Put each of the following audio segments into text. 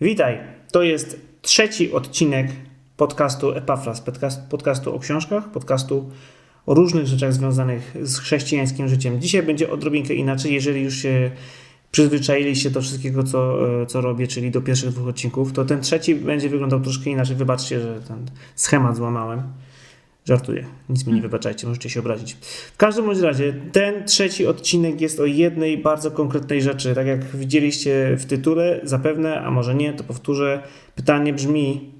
Witaj, to jest trzeci odcinek podcastu Epafras, podcast, podcastu o książkach, podcastu o różnych rzeczach związanych z chrześcijańskim życiem. Dzisiaj będzie odrobinkę inaczej, jeżeli już się przyzwyczailiście do wszystkiego, co, e, co robię, czyli do pierwszych dwóch odcinków, to ten trzeci będzie wyglądał troszkę inaczej. Wybaczcie, że ten schemat złamałem. Żartuję, nic mi nie wybaczajcie, możecie się obrazić. W każdym bądź razie, ten trzeci odcinek jest o jednej bardzo konkretnej rzeczy. Tak jak widzieliście w tytule, zapewne, a może nie, to powtórzę. Pytanie brzmi: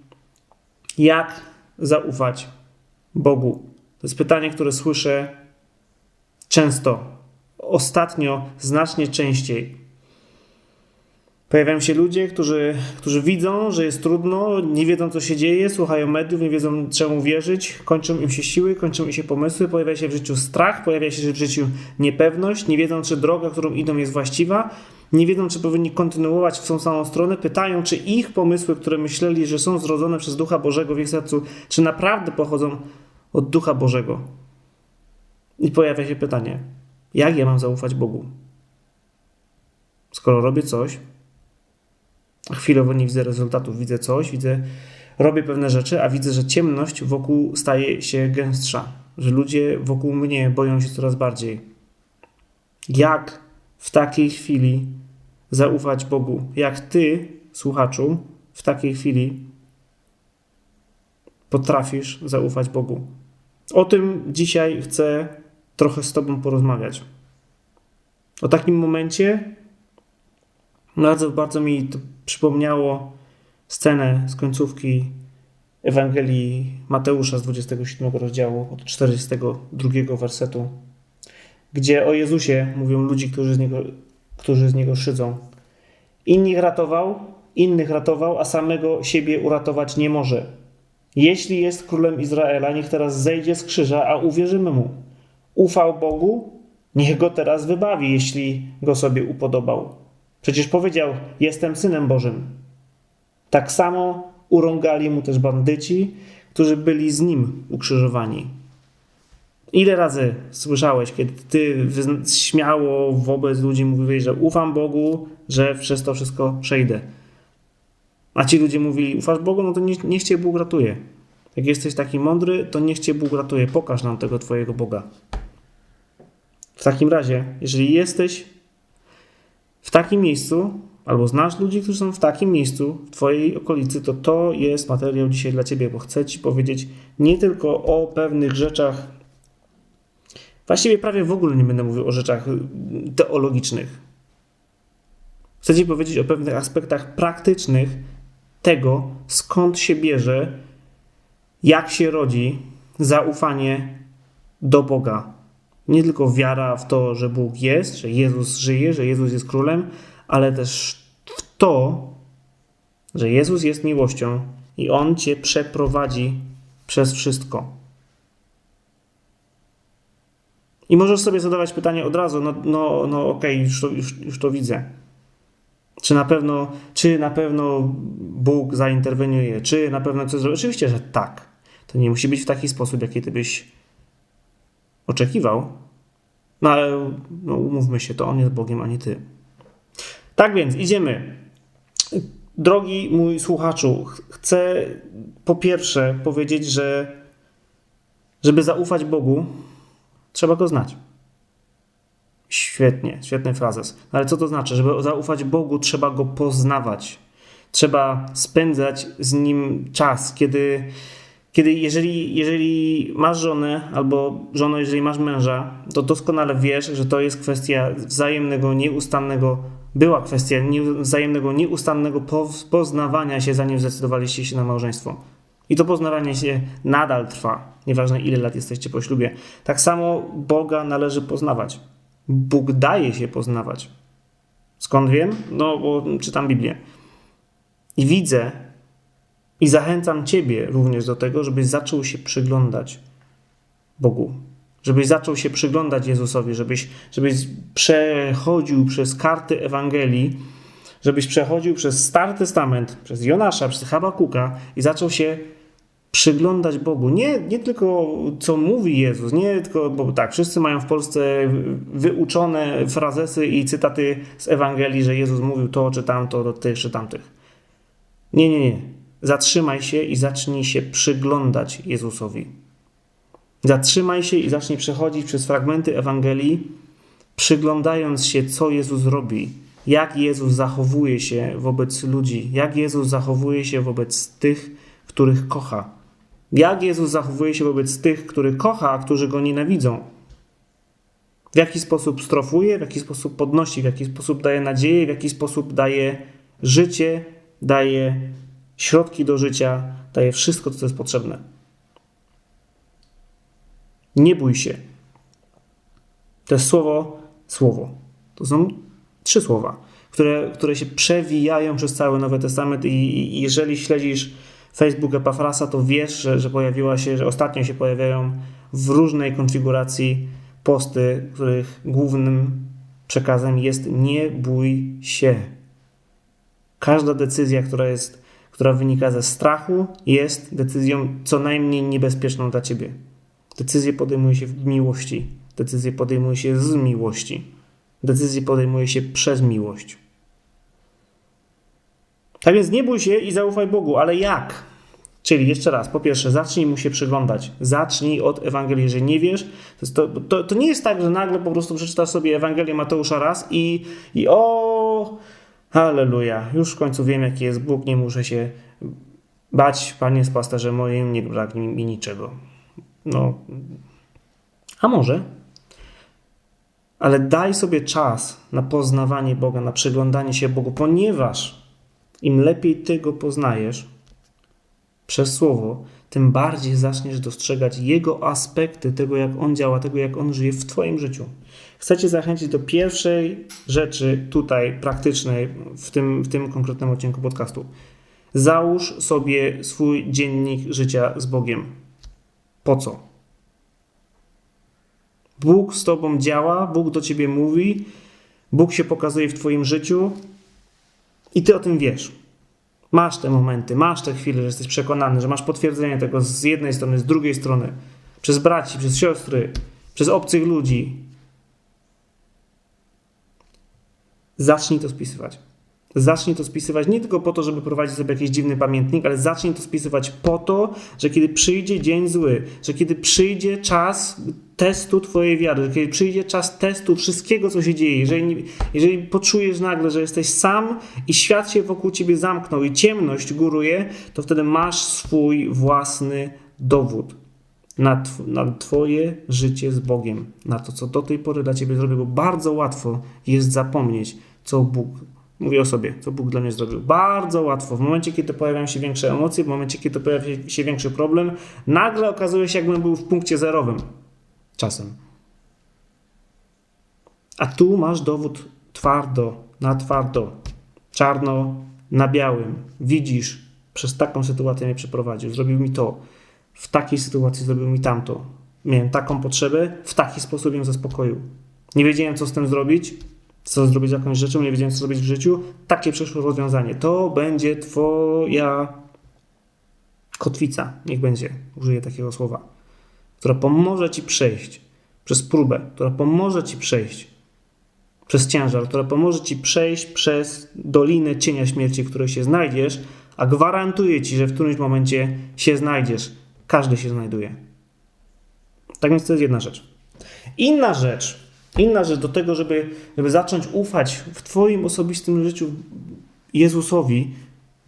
jak zaufać Bogu? To jest pytanie, które słyszę często, ostatnio znacznie częściej. Pojawiają się ludzie, którzy, którzy widzą, że jest trudno, nie wiedzą, co się dzieje, słuchają mediów, nie wiedzą, czemu wierzyć, kończą im się siły, kończą im się pomysły, pojawia się w życiu strach, pojawia się w życiu niepewność, nie wiedzą, czy droga, którą idą, jest właściwa, nie wiedzą, czy powinni kontynuować w tą samą stronę, pytają, czy ich pomysły, które myśleli, że są zrodzone przez Ducha Bożego w ich sercu, czy naprawdę pochodzą od Ducha Bożego. I pojawia się pytanie, jak ja mam zaufać Bogu? Skoro robię coś, chwilowo nie widzę rezultatów, widzę coś, widzę, robię pewne rzeczy, a widzę, że ciemność wokół staje się gęstsza, że ludzie wokół mnie boją się coraz bardziej. Jak w takiej chwili zaufać Bogu? Jak ty, słuchaczu, w takiej chwili potrafisz zaufać Bogu? O tym dzisiaj chcę trochę z Tobą porozmawiać. O takim momencie, bardzo, bardzo mi to przypomniało scenę z końcówki Ewangelii Mateusza z 27 rozdziału, od 42 wersetu, gdzie o Jezusie mówią ludzi, którzy z Niego, którzy z niego szydzą. Innych ratował, innych ratował, a samego siebie uratować nie może. Jeśli jest królem Izraela, niech teraz zejdzie z krzyża, a uwierzymy mu. Ufał Bogu, niech go teraz wybawi, jeśli go sobie upodobał. Przecież powiedział: Jestem synem Bożym. Tak samo urągali mu też bandyci, którzy byli z nim ukrzyżowani. Ile razy słyszałeś, kiedy ty śmiało wobec ludzi mówiłeś, że ufam Bogu, że przez to wszystko przejdę? A ci ludzie mówili, ufasz Bogu, no to nie, niech cię Bóg ratuje. Jak jesteś taki mądry, to niech cię Bóg ratuje. Pokaż nam tego twojego Boga. W takim razie, jeżeli jesteś w takim miejscu, albo znasz ludzi, którzy są w takim miejscu, w Twojej okolicy, to to jest materiał dzisiaj dla Ciebie, bo chcę Ci powiedzieć nie tylko o pewnych rzeczach, właściwie prawie w ogóle nie będę mówił o rzeczach teologicznych. Chcę Ci powiedzieć o pewnych aspektach praktycznych tego, skąd się bierze, jak się rodzi zaufanie do Boga. Nie tylko wiara w to, że Bóg jest, że Jezus żyje, że Jezus jest królem, ale też w to, że Jezus jest miłością i On cię przeprowadzi przez wszystko. I możesz sobie zadawać pytanie od razu, no, no, no okej, okay, już, to, już, już to widzę. Czy na pewno, czy na pewno Bóg zainterweniuje, czy na pewno coś zrobi? Oczywiście, że tak. To nie musi być w taki sposób, jaki ty byś oczekiwał. No ale no, umówmy się, to On jest Bogiem, a nie ty. Tak więc idziemy. Drogi mój słuchaczu, chcę po pierwsze powiedzieć, że żeby zaufać Bogu, trzeba go znać. Świetnie, świetny frazes. No ale co to znaczy? Żeby zaufać Bogu, trzeba go poznawać. Trzeba spędzać z nim czas, kiedy kiedy jeżeli, jeżeli masz żonę albo żonę, jeżeli masz męża, to doskonale wiesz, że to jest kwestia wzajemnego, nieustannego, była kwestia wzajemnego, nieustannego poznawania się, zanim zdecydowaliście się na małżeństwo. I to poznawanie się nadal trwa, nieważne ile lat jesteście po ślubie. Tak samo Boga należy poznawać. Bóg daje się poznawać. Skąd wiem? No, bo czytam Biblię. I widzę, i zachęcam Ciebie również do tego, żebyś zaczął się przyglądać Bogu. Żebyś zaczął się przyglądać Jezusowi, żebyś, żebyś przechodził przez karty Ewangelii, żebyś przechodził przez Stary Testament, przez Jonasza, przez Habakuka i zaczął się przyglądać Bogu. Nie, nie tylko co mówi Jezus, nie tylko, bo tak, wszyscy mają w Polsce wyuczone frazesy i cytaty z Ewangelii, że Jezus mówił to czy tamto do tych czy tamtych. Nie, nie, nie. Zatrzymaj się i zacznij się przyglądać Jezusowi. Zatrzymaj się i zacznij przechodzić przez fragmenty Ewangelii, przyglądając się, co Jezus robi, jak Jezus zachowuje się wobec ludzi, jak Jezus zachowuje się wobec tych, których kocha. Jak Jezus zachowuje się wobec tych, których kocha, a którzy go nienawidzą. W jaki sposób strofuje, w jaki sposób podnosi, w jaki sposób daje nadzieję, w jaki sposób daje życie, daje środki do życia, daje wszystko, co jest potrzebne. Nie bój się. To jest słowo, słowo. To są trzy słowa, które, które się przewijają przez cały Nowy Testament i, i jeżeli śledzisz Facebook Epafrasa, to wiesz, że, że pojawiła się, że ostatnio się pojawiają w różnej konfiguracji posty, których głównym przekazem jest nie bój się. Każda decyzja, która jest, która wynika ze strachu, jest decyzją co najmniej niebezpieczną dla ciebie. Decyzje podejmuje się w miłości. Decyzje podejmuje się z miłości. Decyzje podejmuje się przez miłość. Tak więc nie bój się i zaufaj Bogu, ale jak? Czyli jeszcze raz, po pierwsze, zacznij mu się przyglądać. Zacznij od Ewangelii. Jeżeli nie wiesz, to, to, to nie jest tak, że nagle po prostu przeczytasz sobie Ewangelię Mateusza raz i, i o, halleluja, już w końcu wiem, jaki jest Bóg, nie muszę się bać, Panie jest pasterzem moim, nie braknie mi niczego. No, a może? Ale daj sobie czas na poznawanie Boga, na przyglądanie się Bogu, ponieważ im lepiej Ty go poznajesz przez Słowo, tym bardziej zaczniesz dostrzegać Jego aspekty, tego jak On działa, tego jak On żyje w Twoim życiu. Chcę Cię zachęcić do pierwszej rzeczy tutaj praktycznej w tym, w tym konkretnym odcinku podcastu. Załóż sobie swój dziennik życia z Bogiem. Po co? Bóg z Tobą działa, Bóg do Ciebie mówi, Bóg się pokazuje w Twoim życiu i Ty o tym wiesz. Masz te momenty, masz te chwile, że jesteś przekonany, że masz potwierdzenie tego z jednej strony, z drugiej strony, przez braci, przez siostry, przez obcych ludzi. Zacznij to spisywać. Zacznij to spisywać nie tylko po to, żeby prowadzić sobie jakiś dziwny pamiętnik, ale zacznij to spisywać po to, że kiedy przyjdzie dzień zły, że kiedy przyjdzie czas testu Twojej wiary, że kiedy przyjdzie czas testu wszystkiego, co się dzieje, jeżeli, jeżeli poczujesz nagle, że jesteś sam i świat się wokół Ciebie zamknął i ciemność góruje, to wtedy masz swój własny dowód na, tw na Twoje życie z Bogiem, na to, co do tej pory dla Ciebie zrobił, bo bardzo łatwo jest zapomnieć, co Bóg Mówię o sobie, co Bóg dla mnie zrobił. Bardzo łatwo. W momencie, kiedy pojawiają się większe emocje, w momencie, kiedy pojawia się większy problem, nagle okazuje się, jakbym był w punkcie zerowym. Czasem. A tu masz dowód twardo, na twardo, czarno na białym. Widzisz, przez taką sytuację mnie przeprowadził. Zrobił mi to. W takiej sytuacji zrobił mi tamto. Miałem taką potrzebę, w taki sposób ją zaspokoił. Nie wiedziałem, co z tym zrobić, co zrobić z jakąś rzeczą, nie wiedziałem, co zrobić w życiu, takie przyszło rozwiązanie. To będzie Twoja kotwica, niech będzie, użyję takiego słowa, która pomoże Ci przejść przez próbę, która pomoże Ci przejść przez ciężar, która pomoże Ci przejść przez dolinę cienia śmierci, w której się znajdziesz, a gwarantuję Ci, że w którymś momencie się znajdziesz. Każdy się znajduje. Tak więc to jest jedna rzecz. Inna rzecz, Inna rzecz do tego, żeby, żeby zacząć ufać w Twoim osobistym życiu Jezusowi,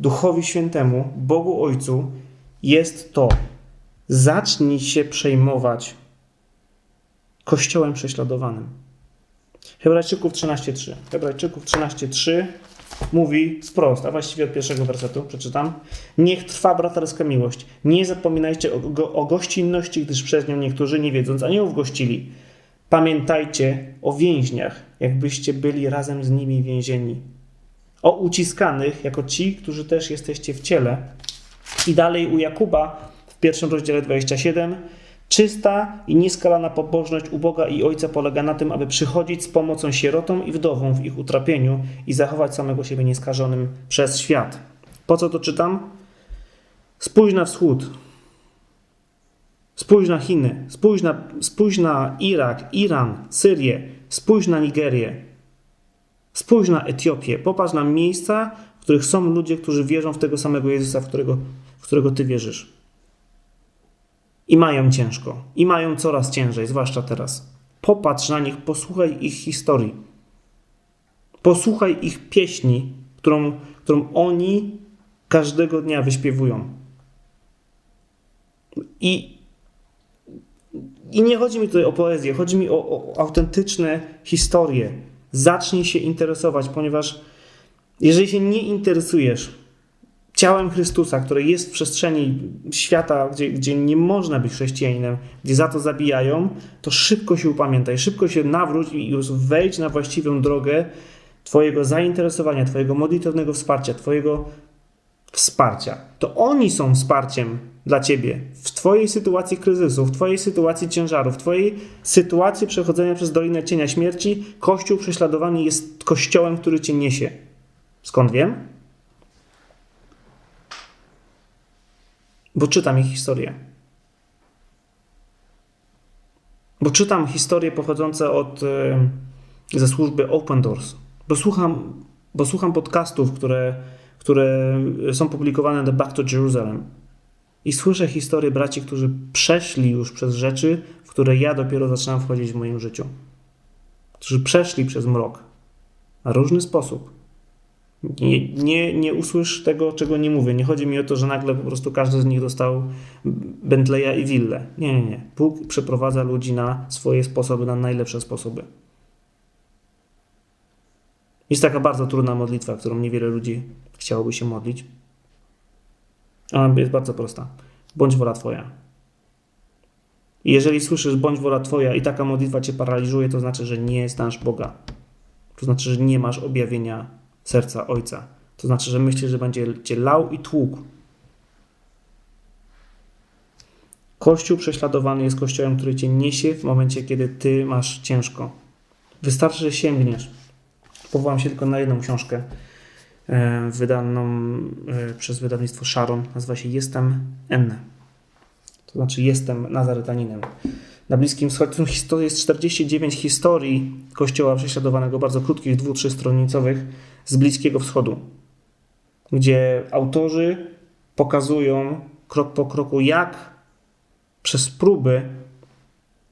Duchowi Świętemu, Bogu Ojcu, jest to. Zacznij się przejmować Kościołem prześladowanym. Hebrajczyków 13:3. Hebrajczyków 13:3 mówi wprost, a właściwie od pierwszego wersetu przeczytam. Niech trwa braterska miłość. Nie zapominajcie o, go, o gościnności, gdyż przez nią niektórzy nie wiedząc aniołów gościli. Pamiętajcie o więźniach, jakbyście byli razem z nimi więzieni. O uciskanych, jako ci, którzy też jesteście w ciele. I dalej u Jakuba w pierwszym rozdziale 27. Czysta i nieskalana pobożność u Boga i Ojca polega na tym, aby przychodzić z pomocą sierotom i wdowom w ich utrapieniu i zachować samego siebie nieskażonym przez świat. Po co to czytam? Spójrz na wschód, Spójrz na Chiny, spójrz na, spójrz na Irak, Iran, Syrię, spójrz na Nigerię, spójrz na Etiopię. Popatrz na miejsca, w których są ludzie, którzy wierzą w tego samego Jezusa, w którego, w którego ty wierzysz. I mają ciężko, i mają coraz ciężej, zwłaszcza teraz. Popatrz na nich, posłuchaj ich historii. Posłuchaj ich pieśni, którą, którą oni każdego dnia wyśpiewują. I, I nie chodzi mi tutaj o poezję, chodzi mi o, o autentyczne historie. Zacznij się interesować, ponieważ jeżeli się nie interesujesz ciałem Chrystusa, które jest w przestrzeni świata, gdzie, gdzie nie można być chrześcijaninem, gdzie za to zabijają, to szybko się upamiętaj, szybko się nawróć i już wejdź na właściwą drogę Twojego zainteresowania, Twojego modlitewnego wsparcia, Twojego wsparcia. To oni są wsparciem dla Ciebie w Twojej sytuacji kryzysu, w Twojej sytuacji ciężaru, w Twojej sytuacji przechodzenia przez Dolinę Cienia Śmierci. Kościół prześladowany jest kościołem, który Cię niesie. Skąd wiem? Bo czytam ich historię. Bo czytam historie pochodzące od, ze służby Open Doors. Bo słucham, bo słucham podcastów, które, które są publikowane na Back to Jerusalem. I słyszę historie braci, którzy przeszli już przez rzeczy, w które ja dopiero zaczynam wchodzić w moim życiu. Którzy przeszli przez mrok. Na różny sposób. Nie, nie, nie usłysz tego, czego nie mówię. Nie chodzi mi o to, że nagle po prostu każdy z nich dostał Bentleya i willę. Nie, nie, nie. Bóg przeprowadza ludzi na swoje sposoby, na najlepsze sposoby. Jest taka bardzo trudna modlitwa, którą niewiele ludzi chciałoby się modlić. Ona jest bardzo prosta. Bądź wola Twoja. I jeżeli słyszysz bądź wola Twoja i taka modlitwa Cię paraliżuje, to znaczy, że nie znasz Boga. To znaczy, że nie masz objawienia serca Ojca. To znaczy, że myślisz, że będzie Cię lał i tłukł. Kościół prześladowany jest kościołem, który Cię niesie w momencie, kiedy Ty masz ciężko. Wystarczy, że sięgniesz. Powołam się tylko na jedną książkę wydaną przez wydawnictwo Sharon. Nazywa się Jestem N. To znaczy Jestem Nazaretaninem. Na Bliskim Wschodzie jest 49 historii kościoła prześladowanego, bardzo krótkich, dwu, stronicowych z Bliskiego Wschodu, gdzie autorzy pokazują krok po kroku, jak przez próby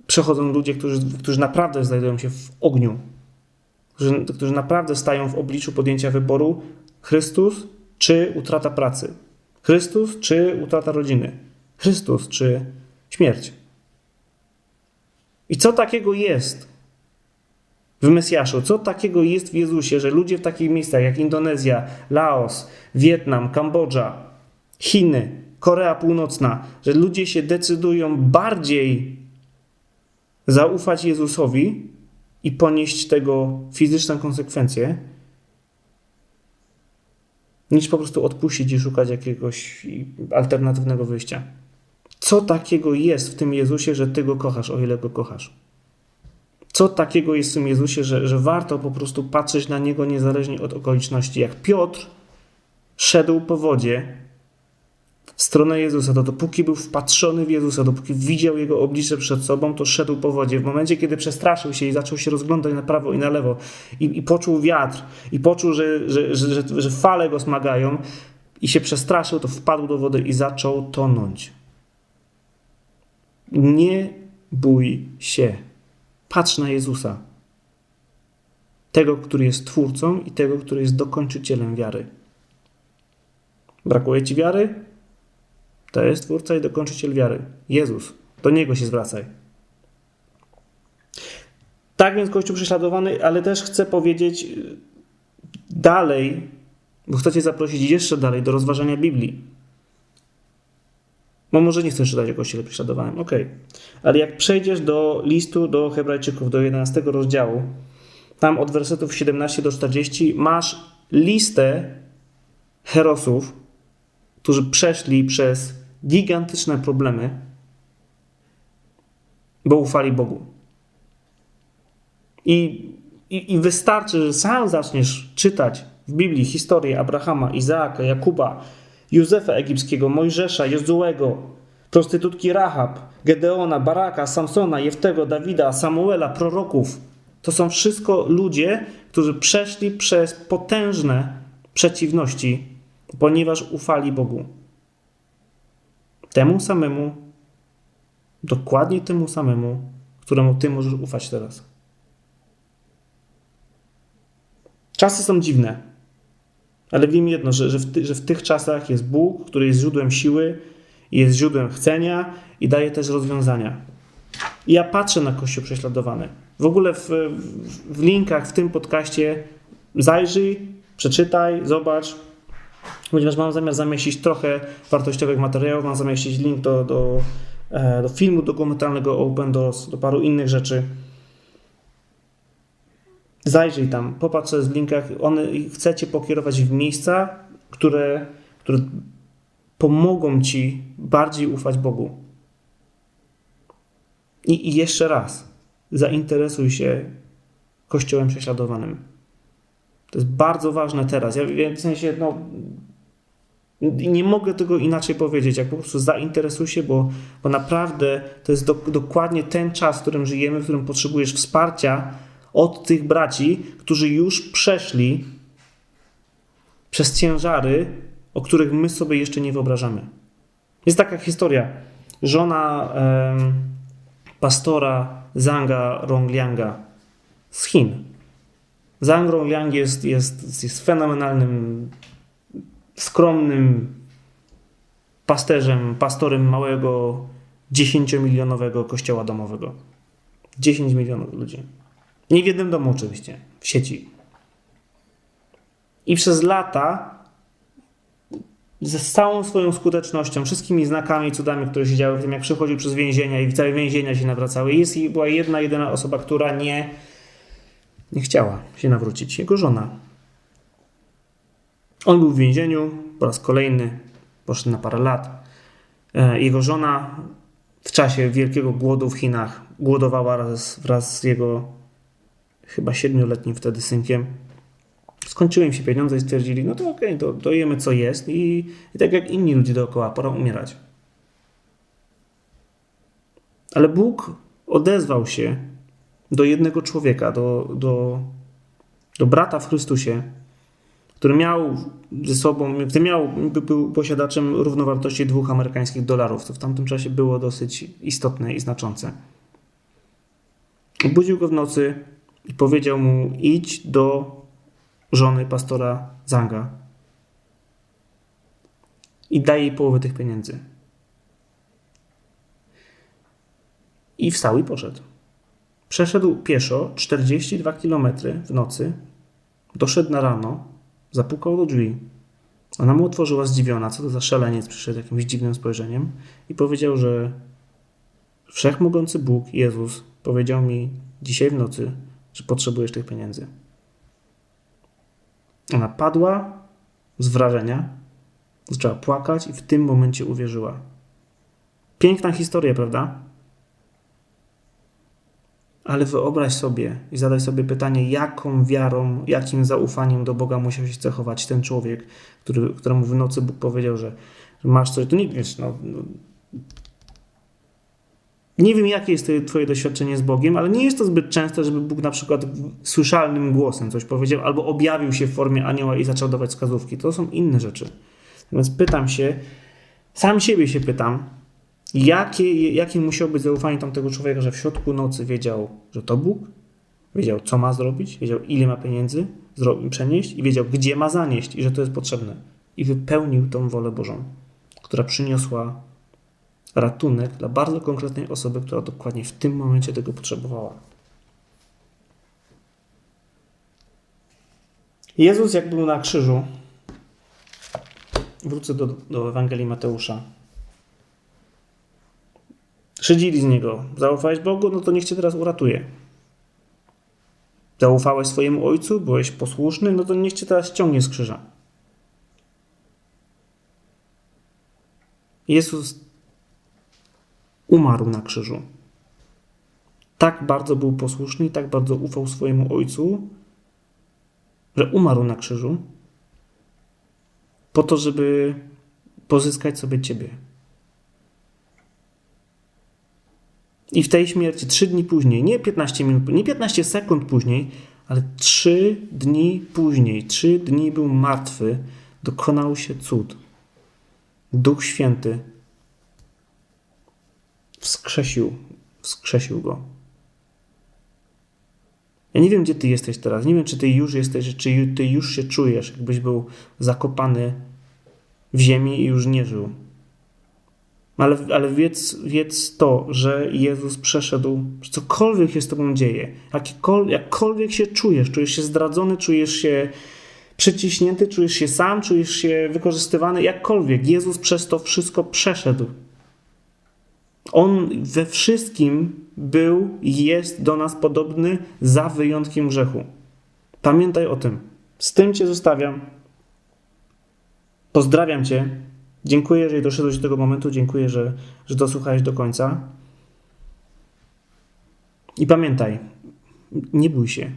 przechodzą ludzie, którzy, którzy naprawdę znajdują się w ogniu, którzy, którzy naprawdę stają w obliczu podjęcia wyboru Chrystus czy utrata pracy, Chrystus czy utrata rodziny, Chrystus czy śmierć. I co takiego jest w Mesjaszu? Co takiego jest w Jezusie, że ludzie w takich miejscach jak Indonezja, Laos, Wietnam, Kambodża, Chiny, Korea Północna, że ludzie się decydują bardziej zaufać Jezusowi i ponieść tego fizyczne konsekwencje, niż po prostu odpuścić i szukać jakiegoś alternatywnego wyjścia. Co takiego jest w tym Jezusie, że Ty go kochasz, o ile go kochasz? Co takiego jest w tym Jezusie, że, że warto po prostu patrzeć na Niego niezależnie od okoliczności? Jak Piotr szedł po wodzie w stronę Jezusa, to dopóki był wpatrzony w Jezusa, dopóki widział Jego oblicze przed sobą, to szedł po wodzie. W momencie, kiedy przestraszył się i zaczął się rozglądać na prawo i na lewo i, i poczuł wiatr i poczuł, że, że, że, że, że fale go smagają i się przestraszył, to wpadł do wody i zaczął tonąć. Nie bój się. Patrz na Jezusa. Tego, który jest Twórcą i tego, który jest dokończycielem wiary. Brakuje ci wiary? To jest Twórca i dokończyciel wiary. Jezus. Do Niego się zwracaj. Tak więc Kościół prześladowany, ale też chcę powiedzieć dalej, bo chcę Cię zaprosić jeszcze dalej do rozważania Biblii. Bo może nie chcesz czytać o Kościele prześladowanym, ok. Ale jak przejdziesz do listu do Hebrajczyków, do 11 rozdziału, tam od wersetów 17 do 40 masz listę herosów, którzy przeszli przez gigantyczne problemy, bo ufali Bogu. I, i, I wystarczy, że sam zaczniesz czytać w Biblii historię Abrahama, Izaaka, Jakuba, Józefa Egipskiego, Mojżesza, Jozułego, prostytutki Rahab, Gedeona, Baraka, Samsona, Jeftego, Dawida, Samuela, proroków. To są wszystko ludzie, którzy przeszli przez potężne przeciwności, ponieważ ufali Bogu. Temu samemu, dokładnie temu samemu, któremu ty możesz ufać teraz. Czasy są dziwne, ale wiem jedno, że, że, w ty, że w tych czasach jest Bóg, który jest źródłem siły, jest źródłem chcenia i daje też rozwiązania. I ja patrzę na Kościół prześladowany. W ogóle w, w, w linkach w tym podcaście zajrzyj, przeczytaj, zobacz, ponieważ mam zamiar zamieścić trochę wartościowych materiałów, mam zamieścić link do, do, e, do filmu dokumentalnego Open Doors, do paru innych rzeczy. Zajrzyj tam, popatrz co jest w linkach. One chce cię pokierować w miejsca, które, które pomogą ci bardziej ufać Bogu. I, I jeszcze raz, zainteresuj się Kościołem prześladowanym. To jest bardzo ważne teraz. Ja w sensie, no, nie mogę tego inaczej powiedzieć, jak po prostu zainteresuj się, bo, bo naprawdę to jest do, dokładnie ten czas, w którym żyjemy, w którym potrzebujesz wsparcia od tych braci, którzy już przeszli przez ciężary, o których my sobie jeszcze nie wyobrażamy. Jest taka historia. Żona em, pastora Zanga Ronglianga z Chin. Zhang Rongliang jest, jest, jest fenomenalnym, skromnym pasterzem, pastorem małego, 10-milionowego kościoła domowego. 10 milionów ludzi. Nie w jednym domu oczywiście, w sieci. I przez lata ze całą swoją skutecznością, wszystkimi znakami, cudami, które się działy w tym, jak przechodził przez więzienia i całe więzienia się nawracały, jest i była jedna, jedyna osoba, która nie, nie chciała się nawrócić. Jego żona. On był w więzieniu po raz kolejny, poszedł na parę lat. E, Jego żona w czasie wielkiego głodu w Chinach głodowała wraz, wraz z jego chyba siedmioletnim wtedy synkiem. Skończyły im się pieniądze i stwierdzili, no to okej, to dojemy co jest i, i tak jak inni ludzie dookoła, pora umierać. Ale Bóg odezwał się do jednego człowieka, do, do, do brata w Chrystusie, który miał ze sobą, który miał, był posiadaczem równowartości dwóch amerykańskich dolarów, co w tamtym czasie było dosyć istotne i znaczące. Obudził go w nocy i powiedział mu: idź do żony pastora Zanga i daj jej połowę tych pieniędzy. I wstał i poszedł. Przeszedł pieszo 42 km w nocy, doszedł na rano, zapukał do drzwi. Ona mu otworzyła zdziwiona, co to za szaleniec przyszedł jakimś dziwnym spojrzeniem i powiedział, że wszechmogący Bóg, Jezus, powiedział mi dzisiaj w nocy, że potrzebujesz tych pieniędzy. Ona padła z wrażenia, zaczęła płakać i w tym momencie uwierzyła. Piękna historia, prawda? Ale wyobraź sobie i zadaj sobie pytanie, jaką wiarą, jakim zaufaniem do Boga musiał się cechować ten człowiek, który, któremu w nocy Bóg powiedział, że, masz coś. To nie wiesz, no, no, nie wiem, jakie jest Twoje doświadczenie z Bogiem, ale nie jest to zbyt częste, żeby Bóg na przykład słyszalnym głosem coś powiedział albo objawił się w formie anioła i zaczął dawać wskazówki. To są inne rzeczy. Więc pytam się, sam siebie się pytam, jakie, jakie być zaufanie tamtego człowieka, że w środku nocy wiedział, że to Bóg, wiedział, co ma zrobić, wiedział, ile ma pieniędzy przenieść i wiedział, gdzie ma zanieść i że to jest potrzebne. I wypełnił tą wolę Bożą, która przyniosła ratunek dla bardzo konkretnej osoby, która dokładnie w tym momencie tego potrzebowała. Jezus, jak był na krzyżu, wrócę do, do Ewangelii Mateusza. Szydzili z niego. Zaufałeś Bogu, no to niech cię teraz uratuje. Zaufałeś swojemu ojcu, byłeś posłuszny, no to niech cię teraz ściągnie z krzyża. Jezus umarł na krzyżu. Tak bardzo był posłuszny tak bardzo ufał swojemu ojcu, że umarł na krzyżu po to, żeby pozyskać sobie ciebie. I w tej śmierci, trzy dni później, nie 15 minut, nie 15 sekund później, Ale trzy dni później, trzy dni był martwy, dokonał się cud. Duch Święty wskrzesił, wskrzesił go. Ja nie wiem, gdzie ty jesteś teraz. Nie wiem, czy ty już jesteś, czy ty już się czujesz, jakbyś był zakopany w ziemi i już nie żył. Ale, ale wiedz, wiedz to, że Jezus przeszedł, że cokolwiek się z tobą dzieje, jakkolwiek się czujesz, czujesz się zdradzony, czujesz się przyciśnięty, czujesz się sam, czujesz się wykorzystywany, jakkolwiek. Jezus przez to wszystko przeszedł. On we wszystkim był i jest do nas podobny za wyjątkiem grzechu. Pamiętaj o tym. Z tym Cię zostawiam. Pozdrawiam Cię. Dziękuję, jeżeli doszedłeś do tego momentu. Dziękuję, że, że dosłuchałeś do końca. I pamiętaj, nie bój się.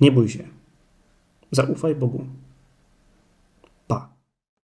Nie bój się. Zaufaj Bogu.